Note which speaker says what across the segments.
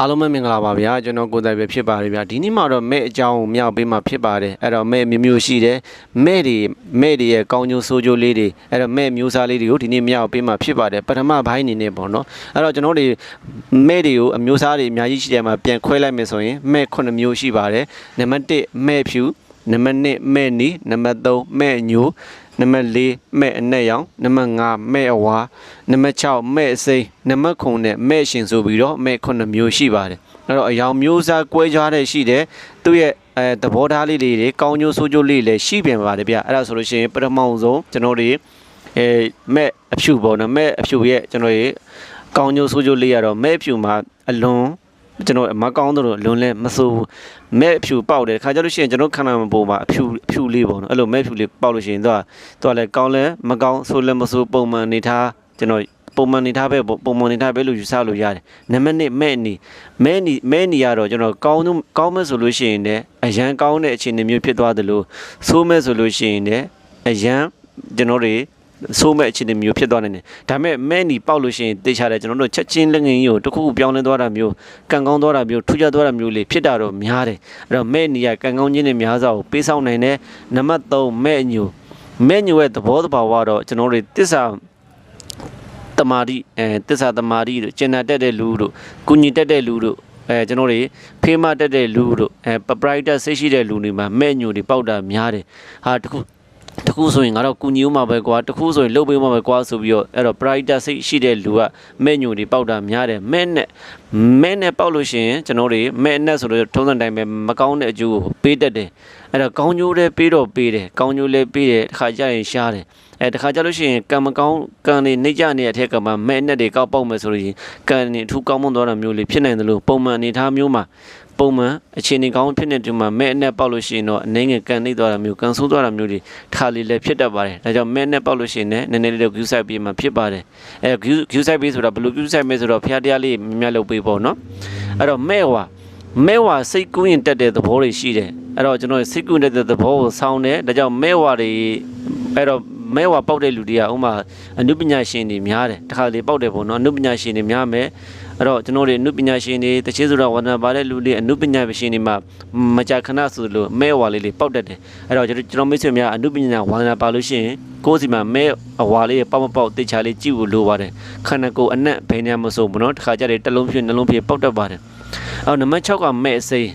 Speaker 1: အားလုံးပဲမင်္ဂလာပါဗျာကျွန်တော်ကိုယ်တိုင်ပဲဖြစ်ပါတယ်ဗျာဒီနေ့မှာတော့မဲ့အကြောင်းကိုမြောက်ပေးမှာဖြစ်ပါတယ်အဲ့တော့မဲ့မျိုးမျိုးရှိတယ်မဲ့တွေမဲ့တွေရဲ့ကောင်းကျိုးဆိုးကျိုးလေးတွေအဲ့တော့မဲ့မျိုးစားလေးတွေကိုဒီနေ့မြောက်ပေးမှာဖြစ်ပါတယ်ပထမဘိုင်းအနေနဲ့ပေါ့နော်အဲ့တော့ကျွန်တော်တို့မဲ့တွေကိုအမျိုးစားတွေအများကြီးရှိတယ်မှာပြန်ခွဲလိုက်မယ်ဆိုရင်မဲ့9မျိုးရှိပါတယ်နံပါတ်1မဲ့ဖြူနံပါတ်2မဲ့နီနံပါတ်3မဲ့ညို နံပါတ်4မဲ့အနက်ရောင်နံပါတ်5မဲ့အဝါနံပါတ်6မဲ့အစိမ်းနံပါတ်9နဲ့မဲ့ရှင်ဆိုပြီးတော့မဲ့9မျိုးရှိပါတယ်အဲ့တော့အယောင်မျိုးစားကွဲခြားတဲ့ရှိတယ်သူ့ရဲ့အဲသဘောထားလေးတွေကောင်းကျိုးဆိုးကျိုးလေးလည်းရှိပြန်ပါတယ်ဗျအဲ့ဒါဆိုလို့ရှိရင်ပထမဆုံးကျွန်တော်တို့အဲမဲ့အဖြူပေါ့နော်မဲ့အဖြူရဲ့ကျွန်တော်ရဲ့ကောင်းကျိုးဆိုးကျိုးလေးကတော့မဲ့အဖြူမှာအလွန် ကျွန်တော်မကောင်းတော့လွန်လဲမဆိုးဘူးမဲ့အဖြူပေါက်တယ်ခါကြလို့ရှိရင်ကျွန်တော်ခန္ဓာမပေါ်မှာအဖြူအဖြူလေးပေါ့နော်အဲ့လိုမဲ့အဖြူလေးပေါက်လို့ရှိရင်သူကသူကလည်းကောင်းလဲမကောင်းဆိုးလဲမဆိုးပုံမှန်နေထားကျွန်တော်ပုံမှန်နေထားပဲပေါ့ပုံမှန်နေထားပဲလို့ယူဆလို့ရတယ်နံပါတ်1မဲ့နီမဲ့နီမဲ့နီကတော့ကျွန်တော်ကောင်းတော့ကောင်းမဲ့ဆိုလို့ရှိရင်လည်းအရန်ကောင်းတဲ့အခြေအနေမျိုးဖြစ်သွားသလိုဆိုးမဲ့ဆိုလို့ရှိရင်လည်းအရန်ကျွန်တော်တွေ ဆိုးမဲ့အခြေအနေမျိုးဖြစ်သွားနိုင်တယ်ဒါပေမဲ့မဲ့နီပေါက်လို့ရှိရင်တေချာတယ်ကျွန်တော်တို့ချက်ချင်းလက်ငင်းကြီးကိုတစ်ခုခုပြောင်းလဲသွားတာမျိုးကံကောင်းသွားတာမျိုးထူးခြားသွားတာမျိုးလေးဖြစ်တာတော့များတယ်အဲ့တော့မဲ့နီကကံကောင်းခြင်းနဲ့များစွာကိုပေးဆောင်နိုင်တယ်နံပါတ်3မဲ့ညိုမဲ့ညိုရဲ့သဘောတဘာဝတော့ကျွန်တော်တို့တစ္ဆာတမာတိအဲတစ္ဆာတမာတိတို့ကျင်နာတက်တဲ့လူတို့ကုညီတက်တဲ့လူတို့အဲကျွန်တော်တွေဖေးမတက်တဲ့လူတို့အဲပပရိုက်တာစိတ်ရှိတဲ့လူတွေမှာမဲ့ညိုတွေပေါက်တာများတယ်ဟာတခု တခုဆိုရင်ငါတော့ကုညီဦးမှာပဲကွာတခုဆိုရင်လှုပ်ပေးမှာပဲကွာဆိုပြီးတော့အဲ့တော့ brighter စိတ်ရှိတဲ့လူကမဲ့ညိုတွေပေါက်တာများတယ်မဲ့နဲ့မဲ့နဲ့ပေါက်လို့ရှိရင်ကျွန်တော်တွေမဲ့နဲ့ဆိုတော့ထုံးစံတိုင်းပဲမကောင်းတဲ့အကျိုးကိုပေးတတ်တယ်အဲ့တော့ကောင်းကျိုးလည်းပေးတော့ပေးတယ်ကောင်းကျိုးလည်းပေးတယ်တစ်ခါကျရင်ရှားတယ်အဲတခါကြလို့ရှိရင်ကံမကောင်းကံတွေနှိမ့်ကြနေတဲ့အထက်ကမှမဲ့နဲ့တွေကောက်ပေါက်မယ်ဆိုလို့ရှိရင်ကံတွေအထူးကောင်းမွန်သွားတာမျိုးလေးဖြစ်နိုင်တယ်လို့ပုံမှန်အနေထားမျိုးမှာ ပုံမှန်အခြေအနေကောင်းဖြစ်နေတူမှာမဲ့နဲ့ပေါက်လို့ရှိရင်တော့အနေငယ်ကံနှိမ့်သွားတာမျိုးကံဆိုးသွားတာမျိုးတွေထားလေးလည်းဖြစ်တတ်ပါတယ်ဒါကြောင့်မဲ့နဲ့ပေါက်လို့ရှိရင်လည်းနည်းနည်းလေးတော့ view site ပြီးမှဖြစ်ပါတယ်အဲ view view site ပြီးဆိုတာဘယ်လို view site မဲဆိုတော့ဖျားတရားလေးမြတ်လုပ်ပေးပေါ့နော်အဲ့တော့မဲ့ဟွာမဲဝါစိတ်ကူးရင်တက်တဲ့သဘောတွေရှိတယ်အဲ့တော့ကျွန်တော်စိတ်ကူးနေတဲ့သဘောကိုဆောင်းတယ်ဒါကြောင့်မဲဝါတွေအဲ့တော့ မဲဝါပေါက်တဲ့လူတွေကဥမာအနုပညာရှင်တွေများတယ်တခါလေပေါက်တယ်ပေါ့နော်အနုပညာရှင်တွေများမယ်အဲ့တော့ကျွန်တော်တို့အနုပညာရှင်တွေတချင်းဆိုတာဝန္ဒနာပါတဲ့လူတွေအနုပညာရှင်တွေမှာမကြာခဏဆိုလို့မဲဝါလေးလေးပေါက်တတ်တယ်အဲ့တော့ကျွန်တော်မိတ်ဆွေများအနုပညာဝန္ဒနာပါလို့ရှိရင်ကိုယ်စီမှာမဲအဝါလေးပေါက်မပေါက်တေချာလေးကြည့်ဖို့လိုပါတယ်ခန္ဓာကိုယ်အနက်ဘယ်နေရာမဆိုဘူးနော်တခါကြတယ်တစ်လုံးဖြစ်နှလုံးဖြစ်ပေါက်တတ်ပါတယ်အော်နံပါတ်6ကမဲအစိမ်း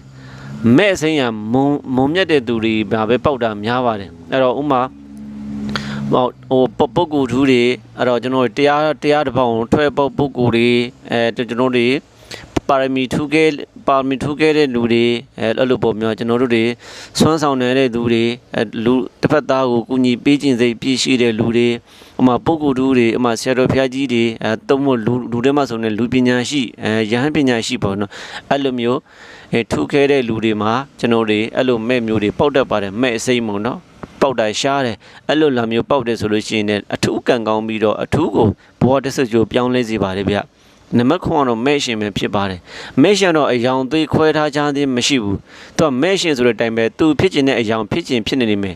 Speaker 1: မဲအစိမ်းကမုံမုံမြတ်တဲ့သူတွေဘာပဲပေါက်တာများပါတယ်အဲ့တော့ဥမာ ဟိုဟိုပုဂ္ဂိုလ်ထူးတွေအဲ့တော့ကျွန်တော်တို့တရားတရားတစ်ပောင်ထွဲပုတ်ပုဂ္ဂိုလ်တွေအဲကျွန်တော်တို့ပါရမီထူးခဲ့ပါရမီထူးခဲ့တဲ့လူတွေအဲအဲ့လိုပုံမျိုးကျွန်တော်တို့တွေဆွမ်းဆောင်နေတဲ့သူတွေအဲလူတစ်ဖက်သားကိုကူညီပေးခြင်းစိတ်ပြည့်ရှိတဲ့လူတွေအမှပုဂ္ဂိုလ်ထူးတွေအမှဆရာတော်ဖျားကြီးတွေအဲတုံးမလူလူတွေမှဆိုနေလူပညာရှိအဲယဟန်ပညာရှိပေါ့နော်အဲ့လိုမျိုးအဲထူးခဲတဲ့လူတွေမှာကျွန်တော်တွေအဲ့လိုမဲ့မျိုးတွေပေါက်တတ်ပါတယ်မဲ့အစိမ့်မုံနော် ပေါက်တာရှားတယ်အဲ့လိုလာမျိုးပေါက်တယ်ဆိုလို့ရှိရင်လည်းအထူးကံကောင်းပြီးတော့အထူးကိုဘဝတစ်စကြိုပြောင်းလဲစေပါတယ်ဗျနံပါတ်9ကတော့မဲရှင်ပဲဖြစ်ပါတယ်မဲရှင်တော့အယောင်သေးခွဲထားချခြင်းမရှိဘူးသူကမဲရှင်ဆိုတဲ့အတိုင်းပဲသူဖြစ်ခြင်းတဲ့အယောင်ဖြစ်ခြင်းဖြစ်နေနေမယ်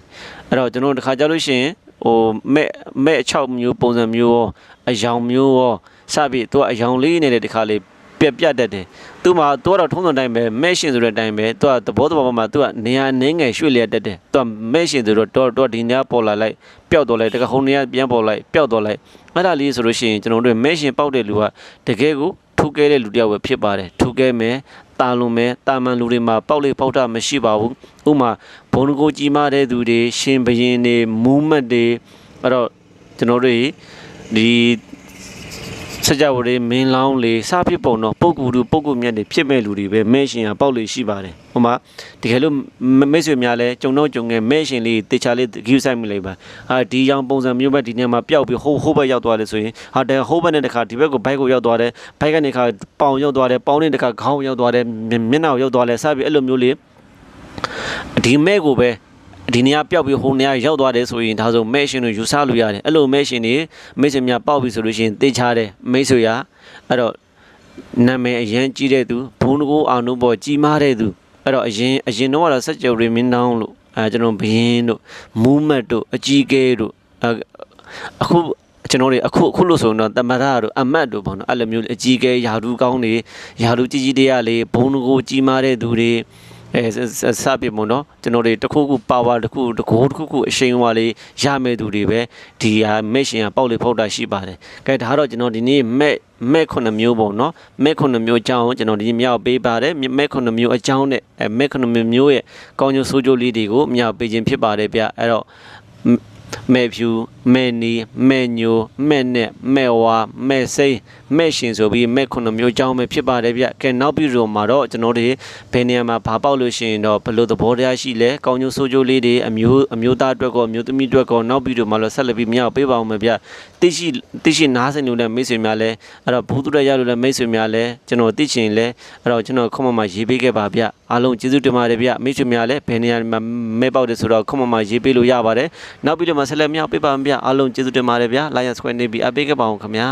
Speaker 1: အဲ့တော့ကျွန်တော်တစ်ခါကြားလို့ရှိရင်ဟိုမဲ့မဲ့6မျိုးပုံစံမျိုးရောအယောင်မျိုးရောစပြီးသူကအယောင်လေးနေတဲ့တစ်ခါလေး ပြက်ပြတ်တတ်တယ်သူမှသူကတော့ထုံးစံတိုင်းပဲမဲရှင်ဆိုတဲ့အတိုင်းပဲသူကသဘောတဘာမှာသူကနေရာနှင်းငယ်ရွှေ့လျက်တတ်တယ်သူကမဲရှင်ဆိုတော့တော့တော့ဒီနေရာပေါ်လာလိုက်ပျောက်တော့လိုက်တကခုံနေရာပြန်ပေါ်လိုက်ပျောက်တော့လိုက်အဲ့ဒါလေးဆိုလို့ရှိရင်ကျွန်တော်တို့မဲရှင်ပေါက်တဲ့လူကတကယ်ကိုထူးကဲတဲ့လူတစ်ယောက်ပဲဖြစ်ပါတယ်ထူးကဲမယ်တာလွန်မယ်တာမန်လူတွေမှာပေါက်လေပေါက်တာမရှိပါဘူးဥမာဘုံကိုကြီးမားတဲ့သူတွေရှင်ဘရင်တွေမူးမတ်တွေအဲ့တော့ကျွန်တော်တို့ဒီ စကြဝဠာမင်းလောင်းလေစဖြစ်ပုံတော့ပုဂ္ဂိုလ်လူပုဂ္ဂိုလ်မြတ်တွေဖြစ်မဲ့လူတွေပဲမဲရှင်ကပေါက်လေရှိပါတယ်ဟိုမှာတကယ်လို့မိတ်ဆွေများလဲကြုံတော့ကြုံငယ်မဲရှင်လေးတေချာလေးဂယူဆိုင်မိလိုက်ပါဟာဒီရောင်ပုံစံမျိုးပဲဒီနေ့မှာပျောက်ပြီးဟိုးဟိုးဘက်ရောက်သွားတယ်ဆိုရင်ဟာတဲ့ဟိုးဘက်နဲ့တခါဒီဘက်ကိုဘိုက်ကိုရောက်သွားတယ်ဘိုက်ကနေခါပေါင်ရောက်သွားတယ်ပေါင်နဲ့တခါခေါင်းရောက်သွားတယ်မျက်နှာကိုရောက်သွားတယ်စပြီးအဲ့လိုမျိုးလေးဒီမဲကိုပဲ ဒီနေရာပျောက်ပြီးဟိုနေရာရောက်သွားတယ်ဆိုရင်ဒါဆိုမဲရှင်တို့ယူဆလို့ရတယ်အဲ့လိုမဲရှင်တွေမဲရှင်များပေါက်ပြီဆိုလို့ရှိရင်တေချာတယ်မိတ်ဆွေရအဲ့တော့နာမည်အရင်ကြီးတဲ့သူဘုံတကိုးအောင်တို့ပေါ်ကြီးမားတဲ့သူအဲ့တော့အရင်အရင်တော့ကတော့စက်ကြုံရင်းမင်းတောင်းလို့အဲကျွန်တော်ဘယင်းတို့မူးမတ်တို့အကြီးကဲတို့အခုကျွန်တော်တွေအခုအခုလို့ဆိုရင်တော့တမရတို့အမတ်တို့ပေါ့နော်အဲ့လိုမျိုးအကြီးကဲယာဒူကောင်းတွေယာဒူကြီးကြီးတရားလေးဘုံကိုကြီးမားတဲ့သူတွေ အဲစစပြမို့နော်ကျွန်တော်တွေတစ်ခုခုပါဝါတစ်ခုတစ်ကိုတစ်ခုခုအရှိန်အဝါလေးရမဲ့သူတွေပဲဒီဟာမက်ရှင်ကပေါက်လေဖောက်တာရှိပါတယ်။ကဲဒါကတော့ကျွန်တော်ဒီနေ့မက်မက်ခုနှစ်မျိုးပေါ့နော်မက်ခုနှစ်မျိုးအကြောင်းကျွန်တော်ဒီနေ့မြောက်ပေးပါတယ်မက်ခုနှစ်မျိုးအကြောင်းနဲ့အဲမက်ခုနှစ်မျိုးရဲ့ကောင်းကျိုးဆိုးကျိုးလေးတွေကိုမြောက်ပေးခြင်းဖြစ်ပါတယ်ဗျအဲ့တော့မဲ့ဖြူ မဲ့နီမဲ့ညိုမဲ့နဲ့မဲ့ဝါမဲ့စိမ့်မဲ့ရှင်ဆိုပြီးမဲ့ခုနှစ်မျိုးအကြောင်းပဲဖြစ်ပါတယ်ဗျကဲနောက်ပြီးတော့မှာတော့ကျွန်တော်တို့ဘယ်နေရာမှာဘာပေါက်လို့ရှိရင်တော့ဘယ်လိုသဘောတရားရှိလဲကောင်းကျိုးဆိုးကျိုးလေးတွေအမျိုးအမျိုးသားအတွက်ကောအမျိုးသမီးအတွက်ကောနောက်ပြီးတော့မှာလို့ဆက်လက်ပြီးမြောက်ပေးပါအောင်မယ်ဗျတိရှိတိရှိနားစင်လို့လည်းမိတ်ဆွေများလဲအဲ့တော့ဘူးသူရရလို့လည်းမိတ်ဆွေများလဲကျွန်တော်သိချင်လဲအဲ့တော့ကျွန်တော်ခုမှမှရေးပေးခဲ့ပါဗျအားလုံးကျေးဇူးတင်ပါတယ်ဗျမိတ်ဆွေများလဲဘယ်နေရာမှာမဲပေါက်တယ်ဆိုတော့ခုမှမှရေးပေးလို့ရပါတယ်နောက်ပြီးတော့မှဆက်လက်မြောက်ပေးပါမယ်ဗျအားလုံးကျေးဇူးတင်ပါတယ်ဗျ Lion Square နေပြီးအပ်ပေးခဲ့ပါအောင်ခင်ဗျာ